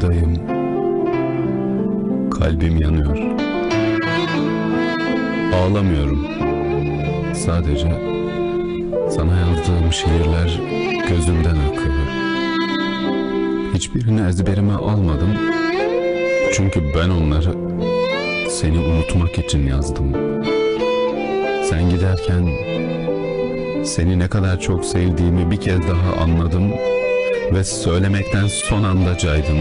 Kıyıdayım. Kalbim yanıyor. Ağlamıyorum. Sadece sana yazdığım şiirler gözümden akıyor. Hiçbirini ezberime almadım. Çünkü ben onları seni unutmak için yazdım. Sen giderken seni ne kadar çok sevdiğimi bir kez daha anladım ve söylemekten son anda caydım.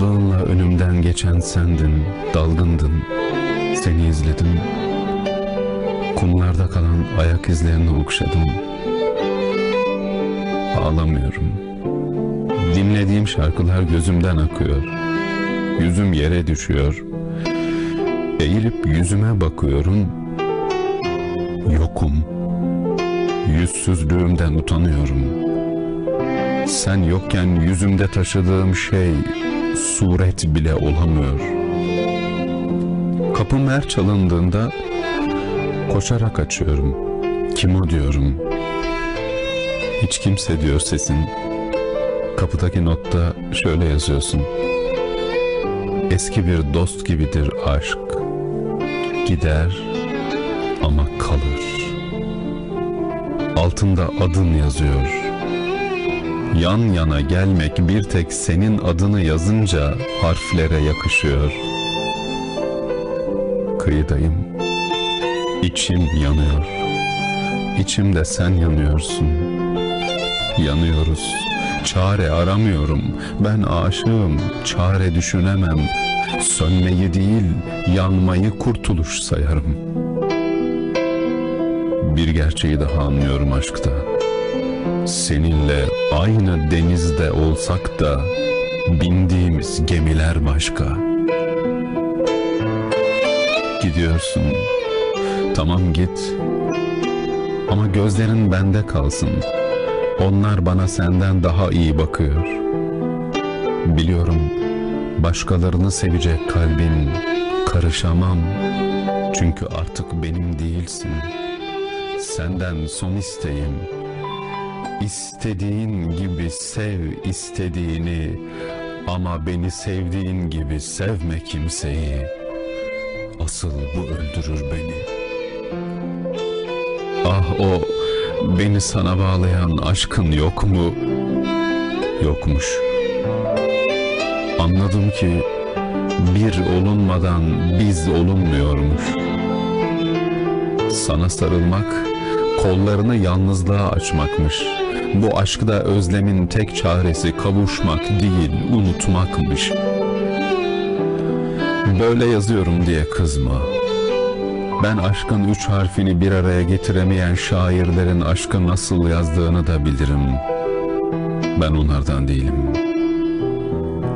Yalnızlığınla önümden geçen sendin, dalgındın. Seni izledim. Kumlarda kalan ayak izlerini okşadım. Ağlamıyorum. Dinlediğim şarkılar gözümden akıyor. Yüzüm yere düşüyor. Eğilip yüzüme bakıyorum. Yokum. Yüzsüzlüğümden utanıyorum. Sen yokken yüzümde taşıdığım şey suret bile olamıyor. Kapım her çalındığında koşarak açıyorum. Kim o diyorum. Hiç kimse diyor sesin. Kapıdaki notta şöyle yazıyorsun. Eski bir dost gibidir aşk. Gider ama kalır. Altında adın yazıyor. Yan yana gelmek bir tek senin adını yazınca harflere yakışıyor. Kıyıdayım. İçim yanıyor. İçimde sen yanıyorsun. Yanıyoruz. Çare aramıyorum. Ben aşığım. Çare düşünemem. Sönmeyi değil, yanmayı kurtuluş sayarım. Bir gerçeği daha anlıyorum aşkta. Seninle aynı denizde olsak da bindiğimiz gemiler başka. Gidiyorsun. Tamam git. Ama gözlerin bende kalsın. Onlar bana senden daha iyi bakıyor. Biliyorum başkalarını sevecek kalbin karışamam. Çünkü artık benim değilsin. Senden son isteğim İstediğin gibi sev istediğini ama beni sevdiğin gibi sevme kimseyi. Asıl bu öldürür beni. Ah o beni sana bağlayan aşkın yok mu? Yokmuş. Anladım ki bir olunmadan biz olunmuyormuş. Sana sarılmak kollarını yalnızlığa açmakmış. Bu aşkda özlemin tek çaresi kavuşmak değil, unutmakmış. Böyle yazıyorum diye kızma. Ben aşkın üç harfini bir araya getiremeyen şairlerin aşkı nasıl yazdığını da bilirim. Ben onlardan değilim.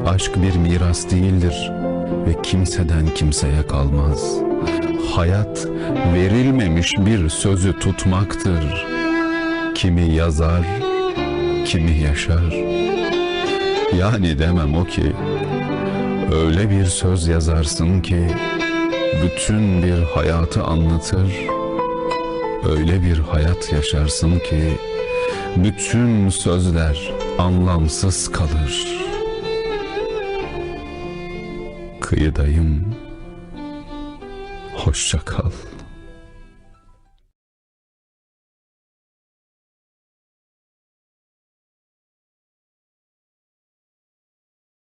Aşk bir miras değildir ve kimseden kimseye kalmaz. Hayat verilmemiş bir sözü tutmaktır. Kimi yazar, kimi yaşar. Yani demem o ki öyle bir söz yazarsın ki bütün bir hayatı anlatır. Öyle bir hayat yaşarsın ki bütün sözler anlamsız kalır. Kıyıdayım. Hoşça kal.